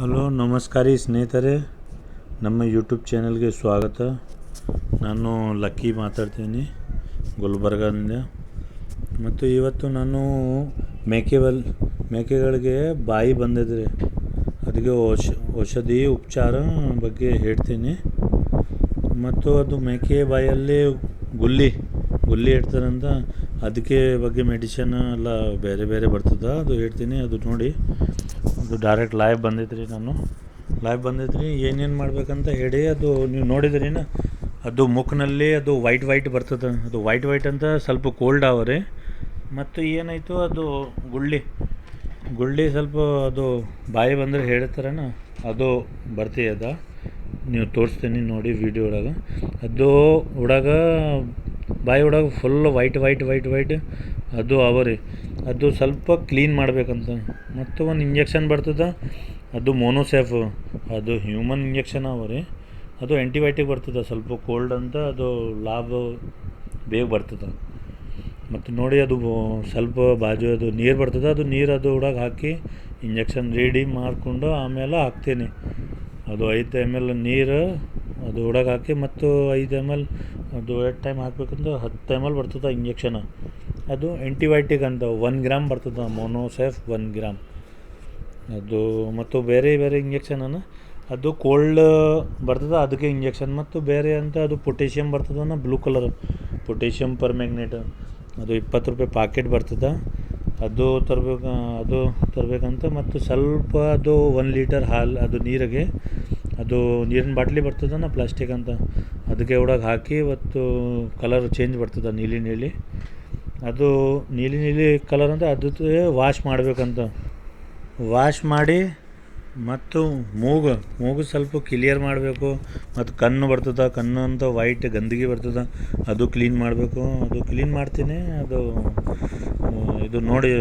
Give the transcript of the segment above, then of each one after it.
Hello, ನಮಸ್ಕಾರ ಸ್ನೇಹಿತರೆ. ನಮ್ಮ ಯೂಟ್ಯೂಬ್ ಚಾನಲ್ಗೆ ಸ್ವಾಗತ. ನಾನು ಲಕ್ಕಿ ಮಾತಾಡ್ತೀನಿ, ಗುಲ್ಬರ್ಗದಿಂದ. ಮತ್ತು ಇವತ್ತು ನಾನು ಮೇಕೆ ಬಲ್ ಮೇಕೆಗಳಿಗೆ ಬಾಯಿ ಬಂದಿದ್ರೆ ಅದಕ್ಕೆ ಔಷ, ಔಷಧಿ ಉಪಚಾರ ಬಗ್ಗೆ ಹೇಳ್ತೀನಿ. ಮತ್ತು ಅದು ಮೇಕೆ ಬಾಯಲ್ಲಿ ಗುಲ್ಲಿ ಗುಲ್ಲಿ ಇಡ್ತಾರಂತ ಅದಕ್ಕೆ ಬಗ್ಗೆ ಮೆಡಿಷನ್ ಎಲ್ಲ ಬೇರೆ ಬೇರೆ ಬರ್ತದೆ. ಅದು ಹೇಳ್ತೀನಿ, ಅದು ನೋಡಿ. ಅದು ಡೈರೆಕ್ಟ್ ಲೈವ್ ಬಂದೈತ್ರಿ ನಾನು. ಲೈವ್ ಬಂದೈತ್ರಿ, ಏನೇನು ಮಾಡ್ಬೇಕಂತ ಹೇಳಿ ಅದು ನೀವು ನೋಡಿದ್ರಿನ ಅದು ಮುಖನಲ್ಲಿ ಅದು ವೈಟ್ ವೈಟ್ ಬರ್ತದೆ. ಅದು ವೈಟ್ ವೈಟ್ ಅಂತ ಸ್ವಲ್ಪ ಕೋಲ್ಡ್ ಅವ ರೀ ಮತ್ತು ಏನಾಯಿತು, ಅದು ಗುಳ್ಳಿ. ಗುಳ್ಳಿ ಸ್ವಲ್ಪ ಅದು ಬಾಯಿ ಬಂದರೆ ಹೇಳ್ತಾರನ, ಅದು ಬರ್ತೀಯದ ನೀವು ತೋರಿಸ್ತೀನಿ ನೋಡಿ ವಿಡಿಯೋ ಒಳಗೆ. ಅದು ಒಳಗ ಬಾಯಿ ಒಳಗೆ full white white white white ಅದು ಅವ ರೀ. ಅದು ಸ್ವಲ್ಪ ಕ್ಲೀನ್ ಮಾಡಬೇಕಂತ. ಮತ್ತು ಒಂದು ಇಂಜೆಕ್ಷನ್ ಬರ್ತದೆ. ಅದು ಮೋನೋಸೆಫ್ ಅದು ಹ್ಯೂಮನ್ ಇಂಜೆಕ್ಷನ್ ಅವ ರೀ. ಅದು ಆ್ಯಂಟಿಬಯೋಟಿಕ್ ಬರ್ತದೆ. ಸ್ವಲ್ಪ ಕೋಲ್ಡ್ ಅಂತ ಅದು ಲಾಭ ಬೇಗ ಬರ್ತದೆ. ಮತ್ತು ನೋಡಿ ಅದು ಸ್ವಲ್ಪ ಬಾಜು ಅದು ನೀರು ಬರ್ತದೆ. ಅದು ನೀರು ಅದು ಒಳಗೆ ಹಾಕಿ ಇಂಜೆಕ್ಷನ್ ರೆಡಿ ಮಾಡಿಕೊಂಡು ಆಮೇಲೆ ಹಾಕ್ತೀನಿ. ಅದು ಐದು ಎಂ ಎಲ್ ನೀರು ಅದು ಒಳಗೆ ಹಾಕಿ ಮತ್ತು ಐದು ಎಂ ಎಲ್ ಅದು ಎಷ್ಟು ಟೈಮ್ ಹಾಕ್ಬೇಕಂದ್ರೆ ಹತ್ತು ಟೈಮಲ್ಲಿ ಬರ್ತದೆ ಇಂಜೆಕ್ಷನ್ ಅದು ಆ್ಯಂಟಿಬಯೋಟಿಕ್ ಅಂತ ಒನ್ ಗ್ರಾಮ್ ಬರ್ತದೆ ಮೊನೋಸೆಫ್ ಒನ್ ಗ್ರಾಮ್ ಅದು ಮತ್ತು ಬೇರೆ ಬೇರೆ ಇಂಜೆಕ್ಷನನ್ನು ಅದು ಕೋಲ್ಡ್ ಬರ್ತದೆ, ಅದಕ್ಕೆ ಇಂಜೆಕ್ಷನ್ ಮತ್ತು ಬೇರೆ ಅಂತ ಅದು ಪೊಟ್ಯಾಷಿಯಮ್ ಬರ್ತದನ ಬ್ಲೂ ಕಲರ್ ಪೊಟ್ಯಾಷಿಯಮ್ ಪರ್ ಅದು ಇಪ್ಪತ್ತು ರೂಪಾಯಿ ಪಾಕೆಟ್ ಬರ್ತದೆ. ಅದು ತರಬೇಕು, ಅದು ತರಬೇಕಂತ. ಮತ್ತು ಸ್ವಲ್ಪ ಅದು ಒನ್ ಲೀಟರ್ ಹಾಲು, ಅದು ನೀರಿಗೆ ಅದು ನೀರಿನ ಬಾಟ್ಲಿ ಬರ್ತದನ ಪ್ಲಾಸ್ಟಿಕ್ ಅಂತ ಅದಕ್ಕೆ ಒಳಗೆ ಹಾಕಿ ಇವತ್ತು ಕಲರ್ ಚೇಂಜ್ ಬರ್ತದೆ ನೀಲಿ ನೀಲಿ. ಅದು ನೀಲಿ ನೀಲಿ ಕಲರ್ ಅಂದರೆ ಅದು ವಾಶ್ ಮಾಡಬೇಕಂತ. ವಾಶ್ ಮಾಡಿ ಮತ್ತು ಮೂಗು ಮೂಗು ಸ್ವಲ್ಪ ಕ್ಲಿಯರ್ ಮಾಡಬೇಕು. ಮತ್ತು ಕಣ್ಣು ಬರ್ತದೆ, ಕಣ್ಣು ಅಂತ ವೈಟ್ ಗಂದಗಿ ಬರ್ತದೆ, ಅದು ಕ್ಲೀನ್ ಮಾಡಬೇಕು. ಅದು ಕ್ಲೀನ್ ಮಾಡ್ತೀನಿ, ಅದು, ಇದು ನೋಡಿ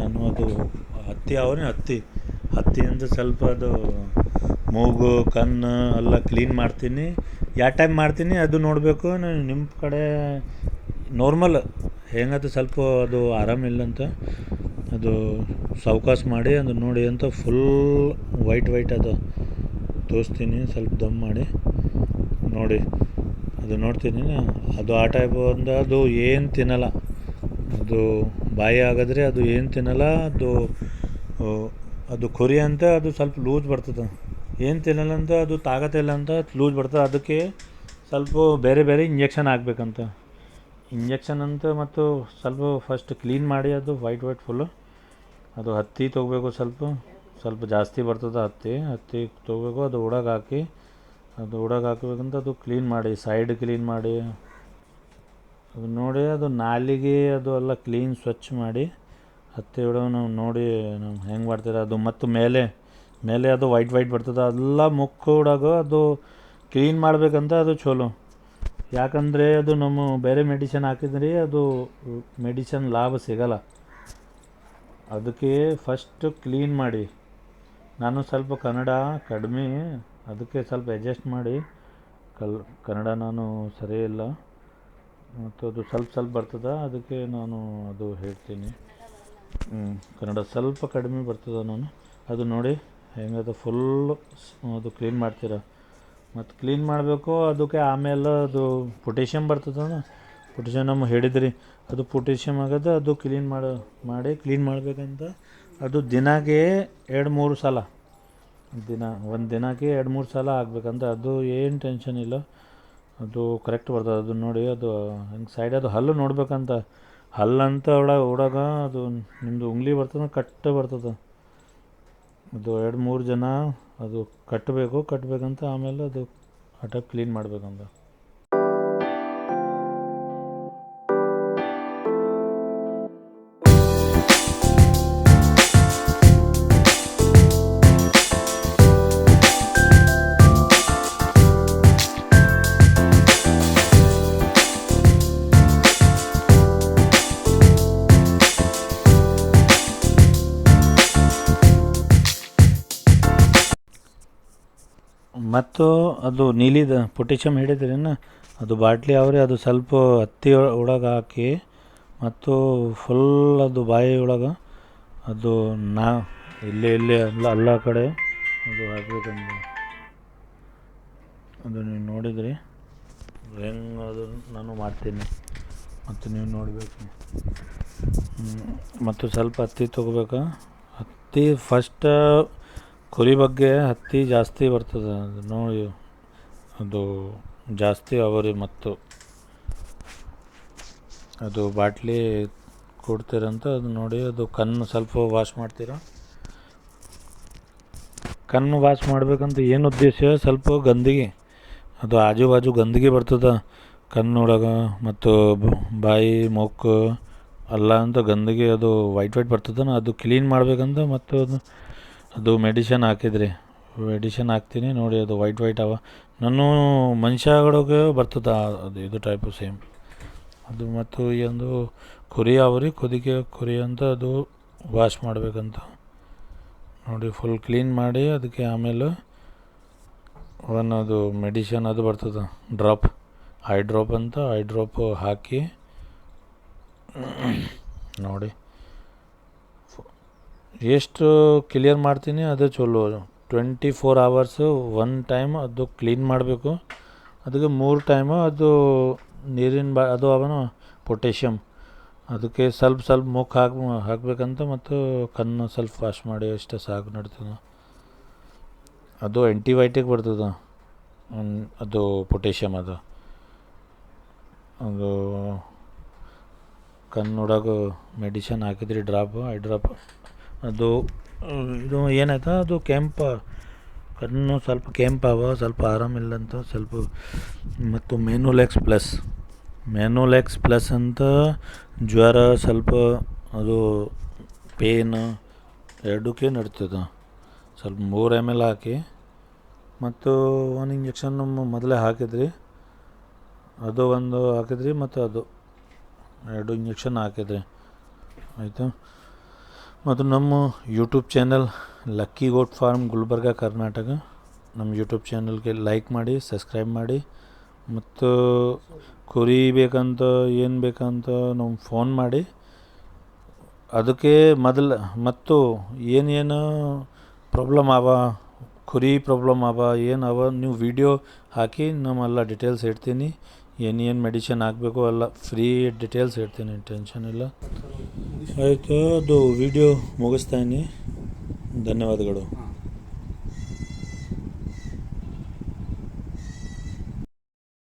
ನಾನು, ಅದು ಹತ್ತಿ, ಅವನೇ ಹತ್ತಿ. ಹತ್ತಿ ಅಂತ ಸ್ವಲ್ಪ ಅದು ಮೂಗು, ಕಣ್ಣು ಎಲ್ಲ ಕ್ಲೀನ್ ಮಾಡ್ತೀನಿ. ಯಾವ ಟೈಮ್ ಮಾಡ್ತೀನಿ? ಅದು ನೋಡಬೇಕು. ನಾನು ನಿಮ್ಮ ಕಡೆ ನಾರ್ಮಲ್ ಹೆಂಗದು ಸ್ವಲ್ಪ ಅದು ಆರಾಮಿಲ್ಲ ಅಂತ ಅದು ಸಾವ್ಕಾಶ ಮಾಡಿ ಅದು ನೋಡಿ ಅಂತ ಫುಲ್ ವೈಟ್ ವೈಟ್ ಅದು ತೋರಿಸ್ತೀನಿ. ಸ್ವಲ್ಪ ದಮ್ ಮಾಡಿ ನೋಡಿ. ಅದು ನೋಡ್ತೀನಿ. ಅದು ಆ ಟೈಪ್ ಒಂದು ಅದು ಏನು ತಿನ್ನಲ್ಲ. ಅದು ಬಾಯಿ ಆಗಿದ್ರೆ ಅದು ಏನು ತಿನ್ನಲ್ಲ. ಅದು ಅದು ಕುರಿ ಅಂತ ಅದು ಸ್ವಲ್ಪ ಲೂಸ್ ಬರ್ತದೆ. ಏನು ತಿನ್ನಲ್ಲ ಅಂತ, ಅದು ತಾಗತ್ತಿಲ್ಲ ಅಂತ ಲೂಸ್ ಬರ್ತದೆ. ಅದಕ್ಕೆ ಸ್ವಲ್ಪ ಬೇರೆ ಬೇರೆ ಇಂಜೆಕ್ಷನ್ ಹಾಕ್ಬೇಕಂತ. ಇಂಜೆಕ್ಷನ್ ಅಂತ ಮತ್ತು ಸ್ವಲ್ಪ ಫಸ್ಟ್ ಕ್ಲೀನ್ ಮಾಡಿ ಅದು ವೈಟ್ ವೈಟ್ ಫುಲ್ಲು ಅದು ಹತ್ತಿ ತೊಗೋಬೇಕು ಸ್ವಲ್ಪ. ಸ್ವಲ್ಪ ಜಾಸ್ತಿ ಬರ್ತದೆ ಹತ್ತಿ. ಹತ್ತಿ ತೊಗೋಬೇಕು, ಅದು ಹಾಕಿ. ಅದು ಒಳಗೆ ಹಾಕಬೇಕಂತ ಅದು ಕ್ಲೀನ್ ಮಾಡಿ ಸೈಡ್ ಕ್ಲೀನ್ ಮಾಡಿ. ಅದು ನೋಡಿ, ಅದು ನಾಲಿಗೆ ಅದು ಎಲ್ಲ ಕ್ಲೀನ್ ಸ್ವಚ್ಛ ಮಾಡಿ. ಹತ್ತಿ ಒಳಗೆ ನಾವು ನೋಡಿ ನಾವು ಹೆಂಗೆ ಮಾಡ್ತೀರ? ಅದು ಮತ್ತು ಮೇಲೆ ಮೇಲೆ ಅದು ವೈಟ್ ವೈಟ್ ಬರ್ತದೆ. ಎಲ್ಲ ಮುಕ್ಕು ಒಳಗೆ ಅದು ಕ್ಲೀನ್ ಮಾಡಬೇಕಂತ ಅದು ಚಲೋ. ಯಾಕಂದರೆ ಅದು ನಮ್ಮ ಬೇರೆ ಮೆಡಿಷನ್ ಹಾಕಿದ್ರಿ ಅದು ಮೆಡಿಷನ್ ಲಾಭ ಸಿಗಲ್ಲ. ಅದಕ್ಕೆ ಫಸ್ಟ್ ಕ್ಲೀನ್ ಮಾಡಿ. ನಾನು ಸ್ವಲ್ಪ ಕನ್ನಡ ಕಡಿಮೆ, ಅದಕ್ಕೆ ಸ್ವಲ್ಪ ಅಡ್ಜಸ್ಟ್ ಮಾಡಿ. ಕಲ್, ಕನ್ನಡ ನಾನು ಸರಿ ಇಲ್ಲ. ಮತ್ತು ಅದು ಸ್ವಲ್ಪ ಸ್ವಲ್ಪ ಬರ್ತದೆ, ಅದಕ್ಕೆ ನಾನು ಅದು ಹೇಳ್ತೀನಿ. ಕನ್ನಡ ಸ್ವಲ್ಪ ಕಡಿಮೆ ಬರ್ತದೆ ನಾನು ಅದು ನೋಡಿ ಹೆಂಗದು ಫುಲ್ಲು ಅದು ಕ್ಲೀನ್ ಮಾಡ್ತೀರ? ಮತ್ತು ಕ್ಲೀನ್ ಮಾಡಬೇಕು, ಅದಕ್ಕೆ ಆಮೇಲೆ ಅದು ಪೊಟ್ಯಾಷಿಯಮ್ ಬರ್ತದಲ್ಲ ಪೊಟ್ಯಾಷಿಯಮ್ ನಮ್ಮ ಹೇಳಿದ್ರಿ. ಅದು ಪೊಟ್ಯಾಷಿಯಮ್ ಆಗೋದು, ಅದು ಕ್ಲೀನ್ ಮಾಡಿ ಮಾಡಿ ಕ್ಲೀನ್ ಮಾಡಬೇಕಂತ. ಅದು ದಿನಕ್ಕೆ ಎರಡು ಮೂರು ಸಲ. ದಿನ, ಒಂದು ದಿನಕ್ಕೆ ಎರಡು ಮೂರು ಸಲ ಆಗ್ಬೇಕಂತ. ಅದು ಏನು ಟೆನ್ಷನ್ ಇಲ್ಲ. ಅದು ಕರೆಕ್ಟ್ ಬರ್ತದೆ. ಅದು ನೋಡಿ, ಅದು ಹಂಗೆ ಸೈಡ್ ಅದು ಹಲ್ಲು ನೋಡ್ಬೇಕಂತ. ಹಲ್ಲಂತ ಒಳಗೆ ಓಡಾಗ ಅದು ನಿಮ್ಮದು ಉಂಗ್ಲಿ ಬರ್ತದೆ, ಕಟ್ಟ ಬರ್ತದೆ. ಅದು ಎರಡು ಮೂರು ಜನ ಅದು ಕಟ್ಟಬೇಕು ಕಟ್ಟಬೇಕಂತ ಆಮೇಲೆ ಅದು ಹಠ ಕ್ಲೀನ್ ಮಾಡಬೇಕಂತ. ಮತ್ತು ಅದು ನೀಲಿದ ಪೊಟ್ಯಾಷಿಯಮ್ ಹಿಡಿದ್ರೇನು ಅದು ಬಾಟ್ಲಿ ಅವ್ರಿ ಅದು ಸ್ವಲ್ಪ ಹತ್ತಿ ಒಳಗೆ ಹಾಕಿ ಮತ್ತು ಫುಲ್ ಅದು ಬಾಯಿ ಒಳಗೆ ಅದು ನಾ ಇಲ್ಲಿ ಇಲ್ಲಿ ಎಲ್ಲ ಅಲ್ಲ ಕಡೆ ಅದು ಅದು ನೀವು ನೋಡಿದ್ರಿ. ಹೆಂಗೆ ಅದು ನಾನು ಮಾಡ್ತೀನಿ. ಮತ್ತು ನೀವು ನೋಡಬೇಕು. ಮತ್ತು ಸ್ವಲ್ಪ ಹತ್ತಿ ತೊಗೋಬೇಕಾ? ಹತ್ತಿ ಫಸ್ಟ್ ಕುರಿ ಬಗ್ಗೆ ಹತ್ತಿ ಜಾಸ್ತಿ ಬರ್ತದೆ. ನೋಡಿ, ಅದು ಜಾಸ್ತಿ ಅವರಿ ಮತ್ತು ಅದು ಬಾಟ್ಲಿ ಕೊಡ್ತೀರಂತ, ಅದು ನೋಡಿ, ಅದು ಕಣ್ಣು ಸ್ವಲ್ಪ ವಾಶ್ ಮಾಡ್ತೀರ? ಕಣ್ಣು ವಾಶ್ ಮಾಡಬೇಕಂತ ಏನು ಉದ್ದೇಶ? ಸ್ವಲ್ಪ ಗಂದಿಗೆ. ಅದು ಆಜು ಬಾಜು ಗಂದಿಗೆ ಬರ್ತದೆ. ಕಣ್ಣೊಳಗೆ ಮತ್ತು ಬಾಯಿ ಮೂಕು ಅಲ್ಲ ಅಂತ ಗಂದಿಗೆ, ಅದು ವೈಟ್ ವೈಟ್ ಬರ್ತದನ, ಅದು ಕ್ಲೀನ್ ಮಾಡ್ಬೇಕಂತ ಮತ್ತು ಅದು ಅದು ಮೆಡಿಷನ್ ಹಾಕಿದ್ರಿ. ಮೆಡಿಷನ್ ಹಾಕ್ತೀನಿ, ನೋಡಿ ಅದು ವೈಟ್ ವೈಟ್ ಅವ. ನಾನು ಮನುಷ್ಯಗಳಿಗೆ ಬರ್ತದೆ, ಅದು ಇದು ಟೈಪು ಸೇಮ್ ಅದು ಮತ್ತು ಈ ಒಂದು ಕುರಿ ಅವ್ರಿ ಕುದಿಗೆ ಕುರಿ ಅಂತ ಅದು ವಾಶ್ ಮಾಡಬೇಕಂತ. ನೋಡಿ ಫುಲ್ ಕ್ಲೀನ್ ಮಾಡಿ, ಅದಕ್ಕೆ ಆಮೇಲೆ ಒನ್ ಅದು ಮೆಡಿಷನ್ ಅದು ಬರ್ತದೆ. ಡ್ರಾಪ್ ಐ ಡ್ರಾಪ್ ಅಂತ ಐ ಡ್ರಾಪ್ ಹಾಕಿ, ನೋಡಿ. ಎಷ್ಟು ಕ್ಲಿಯರ್ ಮಾಡ್ತೀನಿ ಅದು ಚಲೋ. Twenty four hours one time ಅದು ಕ್ಲೀನ್ ಮಾಡಬೇಕು. ಅದಕ್ಕೆ ಮೂರು ಟೈಮು ಅದು ನೀರಿನ ಬಾ, ಅದು ಅವನು ಪೊಟ್ಯಾಷಿಯಮ್ ಅದಕ್ಕೆ ಸ್ವಲ್ಪ ಸ್ವಲ್ಪ ಮುಖ ಹಾಕ್, ಹಾಕಬೇಕಂತ ಮತ್ತು ಕಣ್ಣು ಸ್ವಲ್ಪ ವಾಶ್ ಮಾಡಿ ಅಷ್ಟೇ ಸಾಕು ನಡ್ತದೆ. ಅದು ಆ್ಯಂಟಿಬಯೋಟಿಕ್ ಬರ್ತದೆ. ಅದು ಪೊಟ್ಯಾಷಿಯಮ್ ಅದು. ಅದು ಕಣ್ಣೊಳಗೆ ಮೆಡಿಷನ್ ಹಾಕಿದ್ರಿ ಡ್ರಾಪ್ ಐ ಡ್ರಾಪ್ ಅದು, ಇದು ಏನಾಯ್ತು? ಅದು ಕೆಂಪ, ಕಣ್ಣು ಸ್ವಲ್ಪ ಕೆಂಪವ, ಸ್ವಲ್ಪ ಆರಾಮಿಲ್ಲಂತ ಸ್ವಲ್ಪ, ಮತ್ತು ಮೆನುಲೆಕ್ಸ್ ಪ್ಲಸ್. ಮೆನುಲೆಕ್ಸ್ ಪ್ಲಸ್ ಅಂತ ಜ್ವರ, ಸ್ವಲ್ಪ ಅದು ಪೇನ್ ಎರಡಕ್ಕೆ ನಡ್ತದೆ. ಸ್ವಲ್ಪ ಮೂರು ಎಂ ಎಲ್ ಹಾಕಿ, ಮತ್ತು ಒಂದು ಇಂಜೆಕ್ಷನ್ ಮೊದಲೇ ಹಾಕಿದ್ರಿ. ಅದು ಒಂದು ಹಾಕಿದ್ರಿ, ಮತ್ತು ಅದು ಎರಡು ಇಂಜೆಕ್ಷನ್ ಹಾಕಿದ್ರಿ. ಆಯಿತು? ಮತ್ತು ನಮ್ಮ YouTube channel lucky goat farm Gulbarga, Karnataka. ನಮ್ಮ ಯೂಟ್ಯೂಬ್ ಚಾನಲ್ಗೆ ಲೈಕ್ ಮಾಡಿ ಸಬ್ಸ್ಕ್ರೈಬ್ ಮಾಡಿ. ಮತ್ತು ಕುರಿ ಬೇಕಂತ, ಏನು ಬೇಕಂತ ನಾವು ಫೋನ್ ಮಾಡಿ. ಅದಕ್ಕೆ ಮೊದಲು, ಮತ್ತು ಏನೇನು ಪ್ರಾಬ್ಲಮ್ ಅವ, ಕುರಿ ಪ್ರಾಬ್ಲಮ್ ಅವ, ಏನು ಅವ, ನೀವು ವಿಡಿಯೋ ಹಾಕಿ ನಮ್ಮೆಲ್ಲ ಡೀಟೇಲ್ಸ್ ಇಡ್ತೀನಿ ಏನೇನು ಏನು ಮೆಡಿಷನ್ ಹಾಕಬೇಕು, ಎಲ್ಲ ಫ್ರೀ ಡೀಟೇಲ್ಸ್ ಇಡ್ತೀನಿ ಟೆನ್ಷನ್ ಇಲ್ಲ. ಆಯಿತು ಅದು ವಿಡಿಯೋ ಮುಗಿಸ್ತಾಯಿನಿ ಧನ್ಯವಾದಗಳು.